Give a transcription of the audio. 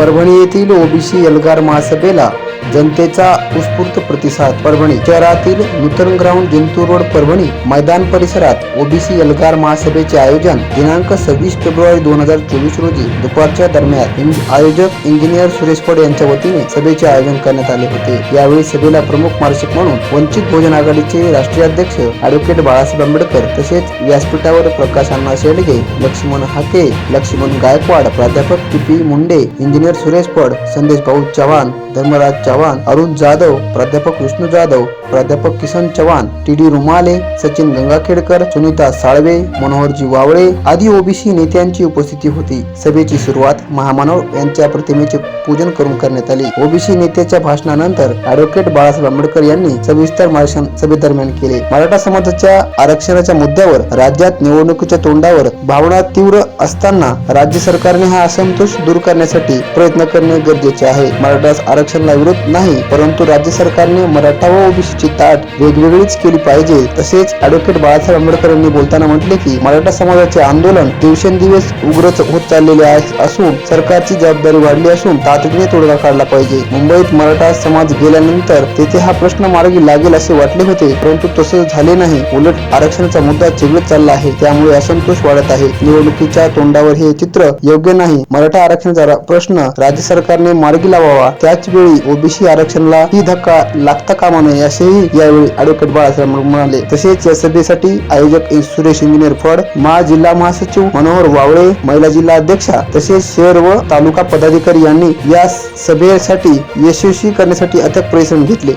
परभणी येथील ओबीसी एल्गार महासभेला जनतेचा उत्स्फूर्त प्रतिसाद परभणी शहरातील नूतन ग्राउंड जिंतूर रोड परभणी मैदान परिसरात ओबीसी एल्गार महासभेचे आयोजन दिनांक सव्वीस फेब्रुवारी दोन हजार चोवीस रोजी दुपारच्या दरम्यान आयोजक इंजिनियर सुरेश फड यांच्या वतीने सभेचे आयोजन करण्यात आले होते. यावेळी सभेला प्रमुख मार्गदर्शक म्हणून वंचित बहुजन आघाडीचे राष्ट्रीय अध्यक्ष ॲडव्होकेट बाळासाहेब आंबेडकर तसेच व्यासपीठावर प्रकाश अण्णा शेडगे लक्ष्मण हाके लक्ष्मण गायकवाड प्राध्यापक T P Munde engineer Suresh Phad Sandesh Bhau Chavan Dharmaraj Chavan Arun Jadhav प्राध्यापक विष्णू जाधव प्राध्यापक किसन चव्हाण टी डी रुमाले सचिन गंगाखेडकर सुनीता साळवे मनोहरजी वावळे आदी ओबीसी नेत्यांची उपस्थिती होती. सभेची सुरुवात महामानव यांच्या प्रतिमेचे पूजन करून करण्यात आली. ओबीसी नेत्याच्या भाषणानंतर ॲडव्होकेट बाळासाहेब आंबेडकर यांनी सविस्तर मार्गदर्शन सभेदरम्यान केले. मराठा समाजाच्या आरक्षणाच्या मुद्द्यावर राज्यात निवडणुकीच्या तोंडावर भावना तीव्र असताना राज्य सरकारने हा असंतोष दूर करण्यासाठी प्रयत्न करणे गरजेचे आहे. मराठा आरक्षणाला विरोध नाही परंतु राज्य सरकारने मराठा व ओबीसीची ताट वेगवेगळीच केली पाहिजे. तसेच ऍडव्होकेट बाळासाहेब आंबेडकर यांनी बोलताना म्हटले की मराठा समाजाचे आंदोलन दिवसेंदिवस उग्रच होत चाललेले असून सरकारची जबाबदारी वाढली असून तातडीने तोडगा काढला पाहिजे. मुंबईत मराठा समाज गेल्यानंतर तेथे हा प्रश्न मार्गी लागेल असे वाटले होते परंतु तसे झाले नाही. उलट आरक्षणाचा मुद्दा चिघळत चालला आहे त्यामुळे असंतोष वाढत आहे. निवडणुकीच्या तोंडावर हे चित्र योग्य नाही. मराठा आरक्षणाचा प्रश्न राज्य सरकारने मार्गी लावावा. त्याच वेळी ओबीसी आरक्षणाला ही धक्का लागता कामा नये असेही यावेळी अॅडव्होकेट बाळासाहेब म्हणाले. तसेच या सभेसाठी आयोजक सुरेश इंजिनियर फड महा जिल्हा महासचिव मनोहर वावळे महिला जिल्हा अध्यक्षा तसेच शहर व तालुका पदाधिकारी यांनी या सभेसाठी यशस्वी करण्यासाठी अथक परिश्रम घेतले.